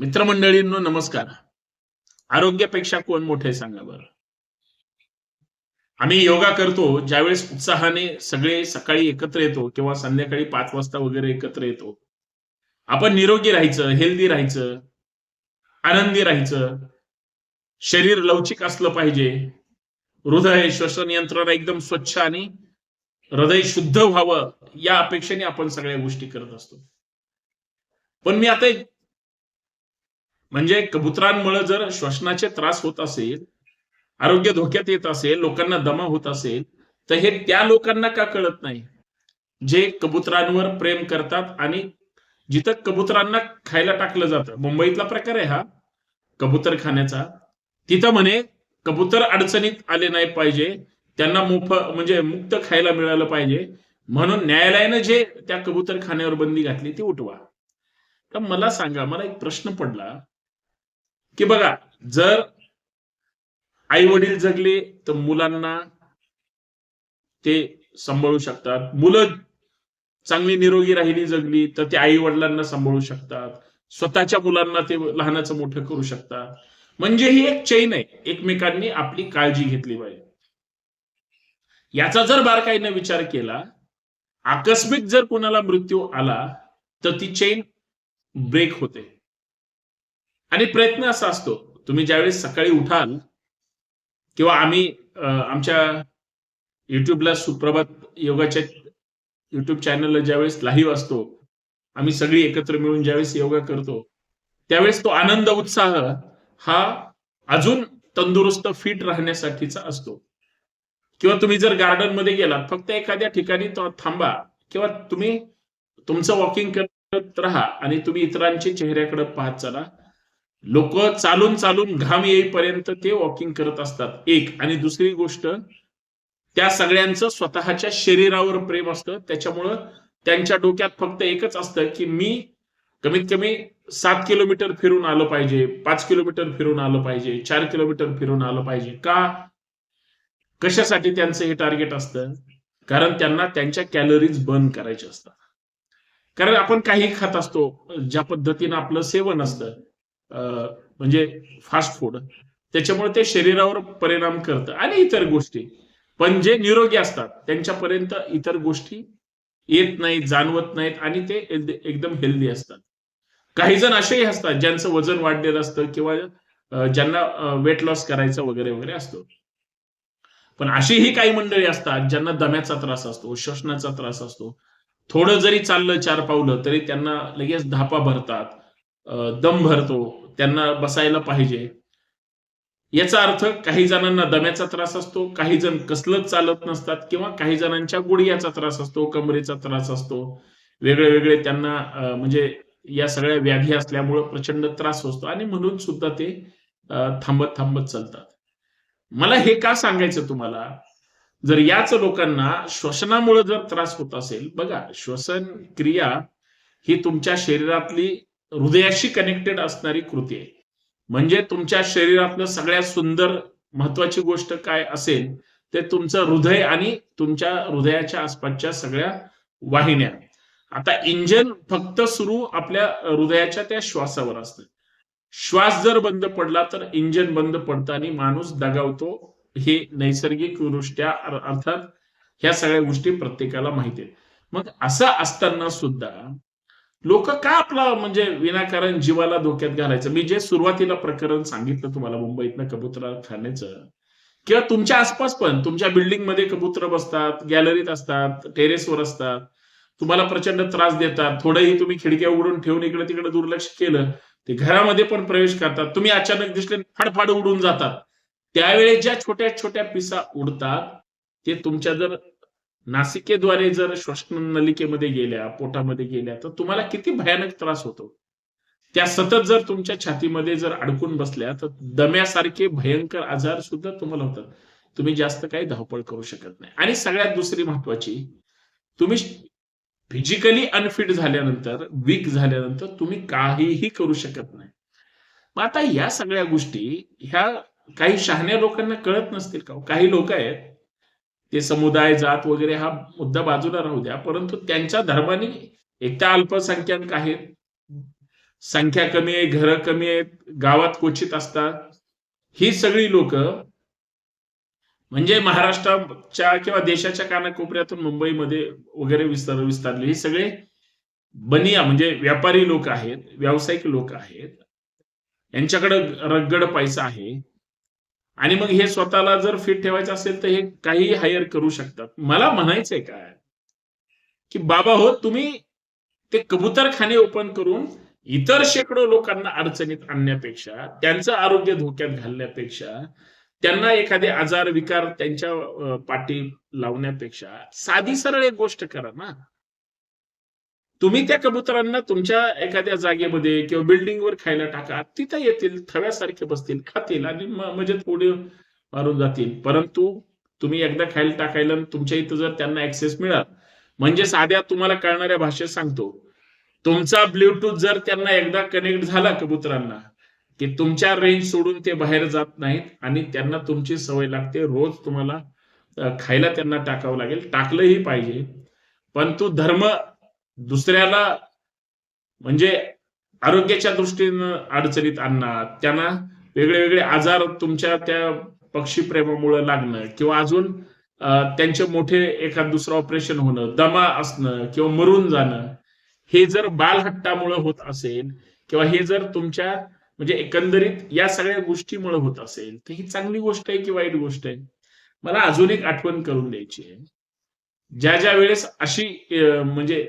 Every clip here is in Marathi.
मित्रमंडळींनो नमस्कार. आरोग्यापेक्षा कोण मोठे सांगा बरं. आम्ही योगा करतो ज्यावेळेस उत्साहाने सगळे सकाळी एकत्र येतो किंवा संध्याकाळी पाच वाजता वगैरे एकत्र येतो. आपण निरोगी राहायचं हेल्दी राहायचं आनंदी राहायचं. शरीर लवचिक असलं पाहिजे. हृदय श्वसन यंत्रणा एकदम स्वच्छ आणि हृदय शुद्ध व्हावं या अपेक्षेने आपण सगळ्या गोष्टी करत असतो. पण मी आता एक म्हणजे कबुतरांमुळे जर श्वसनाचे त्रास होत असेल आरोग्य धोक्यात येत असेल लोकांना दमा होत असेल तर हे त्या लोकांना का कळत नाही? जे कबुतरांवर प्रेम करतात आणि जिथं कबुतरांना खायला टाकलं जातं मुंबईतला प्रकार आहे हा कबूतर खाण्याचा. तिथं म्हणे कबूतर अडचणीत आले नाही पाहिजे त्यांना मोफ म्हणजे मुक्त खायला मिळालं पाहिजे म्हणून न्यायालयानं जे त्या कबूतर खाण्यावर बंदी घातली ती उठवा. तर मला सांगा मला एक प्रश्न पडला. की बघा जर आई वडील जगले तर मुलांना ते सांभाळू शकतात. मुलं चांगली निरोगी राहिली जगली तर ते आई वडिलांना सांभाळू शकतात. स्वतःच्या मुलांना ते लहानाचं मोठं करू शकतात. म्हणजे ही एक चैन आहे. एकमेकांनी आपली काळजी घेतली पाहिजे. याचा जर बारकाईने विचार केला आकस्मिक जर कोणाला मृत्यू आला तर ती चेन ब्रेक होते. आणि प्रयत्न असा असतो तुम्ही ज्यावेळेस सकाळी उठाल किंवा आम्ही आमच्या युट्यूबला सुप्रभात योगाच्या युट्यूब चॅनलला ज्यावेळेस लाईव्ह असतो आम्ही सगळी एकत्र मिळून ज्यावेळेस योगा करतो त्यावेळेस तो आनंद उत्साह हा अजून तंदुरुस्त फिट राहण्यासाठीचा असतो. किंवा तुम्ही जर गार्डनमध्ये गेलात फक्त एखाद्या ठिकाणी तो थांबा किंवा तुम्ही तुमचं वॉकिंग करत राहा आणि तुम्ही इतरांच्या चेहऱ्याकडे पाहत चला लोक चालून चालून घाम येईपर्यंत ते वॉकिंग करत असतात. एक. आणि दुसरी गोष्ट त्या सगळ्यांचं स्वतःच्या शरीरावर प्रेम असतं. त्याच्यामुळं त्यांच्या डोक्यात फक्त एकच असतं की मी कमीत कमी सात किलोमीटर फिरून आलं पाहिजे पाच किलोमीटर फिरून आलं पाहिजे चार किलोमीटर फिरून आलं पाहिजे. का? कशासाठी त्यांचं हे टार्गेट असतं? कारण त्यांना त्यांच्या कॅलरीज बर्न करायचे असतात. कारण आपण काही खात असतो ज्या पद्धतीनं आपलं सेवन असतं. म्हणजे फास्ट फूड त्याच्यामुळे ते शरीरावर परिणाम करतं आणि इतर गोष्टी. पण जे निरोगी असतात त्यांच्यापर्यंत इतर गोष्टी येत नाहीत जाणवत नाहीत आणि ते एकदम हेल्दी असतात. काही जण असेही असतात ज्यांचं वजन वाढलेलं असतं किंवा ज्यांना वेट लॉस करायचं वगैरे वगैरे असतो. पण अशीही काही मंडळी असतात ज्यांना दम्याचा त्रास असतो श्वसनाचा त्रास असतो. थोडं जरी चाललं चार पावलं तरी त्यांना लगेच धापा भरतात. दम भरतो त्यांना बसायला पाहिजे. याचा अर्थ काही जणांना दम्याचा त्रास असतो काही जण कसलंच चालत नसतात किंवा काही जणांच्या गुडघ्याचा त्रास असतो कमरेचा त्रास असतो. वेगळे वेगळे त्यांना म्हणजे या सगळ्या व्याधी असल्यामुळं प्रचंड त्रास असतो आणि म्हणून सुद्धा ते थांबत थांबत चालतात. मला हे का सांगायचं तुम्हाला? जर याच लोकांना श्वसनामुळे जर त्रास होत असेल बघा श्वसन क्रिया ही तुमच्या शरीरातली हृदयाशी कनेक्टेड असणारी कृती आहे. म्हणजे तुमच्या शरीरातलं सगळ्यात सुंदर महत्वाची गोष्ट काय असेल ते तुमचं हृदय आणि तुमच्या हृदयाच्या आसपासच्या सगळ्या वाहिन्या आता इंजन फक्त सुरू आपल्या हृदयाच्या त्या श्वासावर असतं. श्वास जर बंद पडला तर इंजन बंद पडताना माणूस दगावतो. हे नैसर्गिकदृष्ट्या दृष्ट्या अर्थात ह्या सगळ्या गोष्टी प्रत्येकाला माहिती आहेत. मग असं असताना सुद्धा लोक का आपला म्हणजे विनाकारण जीवाला धोक्यात घालायचं? मी जे सुरुवातीला प्रकरण सांगितलं तुम्हाला मुंबईतनं कबुतरा खाण्याचं किंवा तुमच्या आसपास पण तुमच्या बिल्डिंगमध्ये कबुतर बसतात गॅलरीत असतात टेरेसवर असतात तुम्हाला प्रचंड त्रास देतात थोडंही तुम्ही खिडक्या उघडून ठेवून इकडे तिकडे दुर्लक्ष केलं ते घरामध्ये पण प्रवेश करतात तुम्ही अचानक दिसले फाडफाड उडून जातात. त्यावेळेस ज्या छोट्या छोट्या पिसा उडतात ते तुमच्या जर नासिकेद्वारे जर श्वसन नलिकेमध्ये गेल्या पोटामध्ये गेल्या तर तुम्हाला किती भयानक त्रास होतो? त्या सतत जर तुमच्या छातीमध्ये जर अडकून बसल्या तर दम्यासारखे भयंकर आजार सुद्धा तुम्हाला होतात. तुम्ही जास्त काही धावपळ करू शकत नाही. आणि सगळ्यात दुसरी महत्वाची तुम्ही फिजिकली अनफिट झाल्यानंतर वीक झाल्यानंतर तुम्ही काहीही करू शकत नाही. मग आता या सगळ्या गोष्टी ह्या काही शहाण्या लोकांना कळत नसतील का हो? काही लोक आहेत ते समुदाय जात वगैरे हा मुद्दा बाजूला राहू द्या. परंतु त्यांच्या धर्माने एक त्या अल्पसंख्याक आहेत. संख्या कमी आहे घरं कमी आहेत गावात क्वचित असतात. ही सगळी लोक म्हणजे महाराष्ट्राच्या किंवा देशाच्या कानाकोपऱ्यातून मुंबईमध्ये वगैरे विस्तार विस्तारले. हे सगळे बनिया म्हणजे व्यापारी लोक आहेत व्यावसायिक लोक आहेत. यांच्याकडे रगड पैसा आहे. आणि मग हे स्वतःला जर फिट ठेवायचं असेल तर हे काही हायर करू शकतात. मला म्हणायचंय काय? की बाबा हो तुम्ही ते कबूतरखाने ओपन करून इतर शेकडो लोकांना अडचणीत आणण्यापेक्षा त्यांचं आरोग्य धोक्यात घालण्यापेक्षा त्यांना एखादे आजार विकार त्यांच्या पाठी लावण्यापेक्षा साधी सरळ एक गोष्ट करा ना. तुम्ही त्या कबुतरांना तुमच्या एखाद्या जागेमध्ये किंवा बिल्डिंगवर खायला टाका तिथं येतील थव्यासारखे बसतील खातील आणि म्हणजे थोडे मारून जातील. परंतु तुम्ही एकदा खायला टाकायला तुमच्या इथं जर त्यांना ऍक्सेस मिळाल म्हणजे साध्या तुम्हाला कळणाऱ्या भाषेत सांगतो. तुमचा ब्ल्यूटूथ जर त्यांना एकदा कनेक्ट झाला कबुतरांना की तुमच्या रेंज सोडून ते बाहेर जात नाहीत आणि त्यांना तुमची सवय लागते रोज तुम्हाला खायला त्यांना टाकावं लागेल. टाकलंही पाहिजे. पण तो धर्म दुसऱ्याला म्हणजे आरोग्याच्या दृष्टीनं अडचणीत आणणार त्यांना वेगळे वेगळे आजार तुमच्या त्या पक्षी प्रेमामुळे लागणं किंवा अजून त्यांचे मोठे एखाद दुसरं ऑपरेशन होणं दमा असणं किंवा मरून जाणं हे जर बालहट्टामुळे होत असेल किंवा हे जर तुमच्या म्हणजे एकंदरीत या सगळ्या गोष्टीमुळे होत असेल तर ही चांगली गोष्ट आहे की वाईट गोष्ट आहे? मला अजून एक आठवण करून द्यायची आहे. ज्या ज्या वेळेस अशी म्हणजे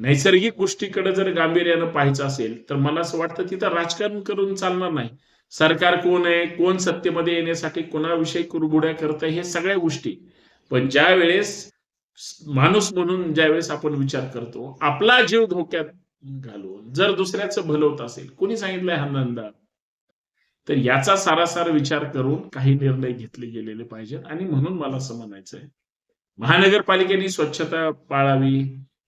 नैसर्गिक गोष्टीकडे जर गांभीर्यानं पाहायचं असेल तर मला असं वाटतं तिथं राजकारण करून चालणार नाही. सरकार कोण आहे कोण सत्तेमध्ये येण्यासाठी कोणाविषयी कुरबुड्या करत हे सगळ्या गोष्टी. पण ज्या वेळेस माणूस म्हणून ज्यावेळेस आपण विचार करतो आपला जीव धोक्यात घालून जर दुसऱ्याचं भलं होत असेल कोणी सांगितलंय हा नंदा? तर याचा सारासार विचार करून काही निर्णय घेतले गेलेले पाहिजेत. आणि म्हणून मला असं म्हणायचंय महानगरपालिकेने स्वच्छता पाळावी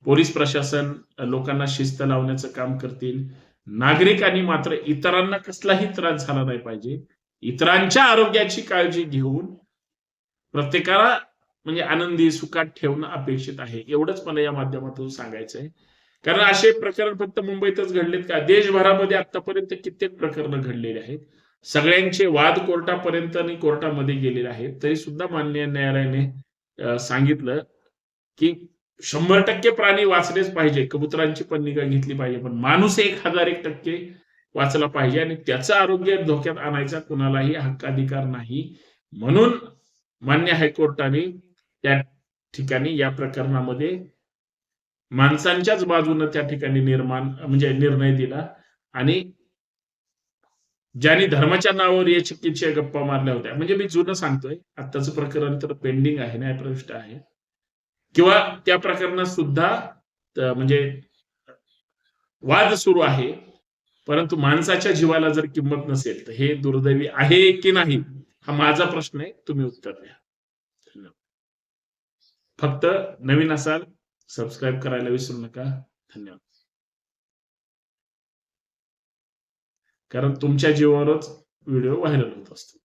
पोलीस प्रशासन लोकांना शिस्त लावण्याचं काम करतील. नागरिकांनी मात्र इतरांना कसलाही त्रास झाला नाही पाहिजे. इतरांच्या आरोग्याची काळजी घेऊन प्रत्येकाला म्हणजे आनंदी सुखात ठेवणं अपेक्षित आहे. एवढंच मला या माध्यमातून सांगायचं आहे कारण असे प्रकरण फक्त मुंबईतच घडलेत का? देशभरामध्ये आतापर्यंत कित्येक प्रकरणं घडलेले आहेत. सगळ्यांचे वाद कोर्टापर्यंत आणि कोर्टामध्ये गेलेले आहेत. तरी सुद्धा माननीय न्यायालयाने सांगितलं की शंभर टक्के प्राणी वाचलेच पाहिजे. कबुतरांची पण निगा घेतली पाहिजे. पण माणूस एक हजार एक टक्के वाचला पाहिजे आणि त्याचं आरोग्य धोक्यात आणायचा कुणालाही हक्काधिकार नाही. म्हणून मान्य हायकोर्टाने त्या ठिकाणी या प्रकरणामध्ये माणसांच्याच बाजूनं त्या ठिकाणी निर्माण म्हणजे निर्णय दिला आणि ज्यांनी धर्माच्या नावावर या चिकित्सा गप्पा मारल्या होत्या. म्हणजे मी जुनं सांगतोय आत्ताचं प्रकरण तर पेंडिंग आहे न्यायप्रविष्ट आहे. किंवा त्या प्रकरणात सुद्धा म्हणजे वाद सुरू आहे परंतु माणसाच्या जीवाला जर किंमत नसेल तर हे दुर्दैवी आहे की नाही हा माझा प्रश्न आहे तुम्ही उत्तर द्या. धन्यवाद. फक्त नवीन असाल सबस्क्राईब करायला विसरू नका. धन्यवाद. कारण तुमच्या जीवावरच व्हिडिओ व्हायरल होत असतो.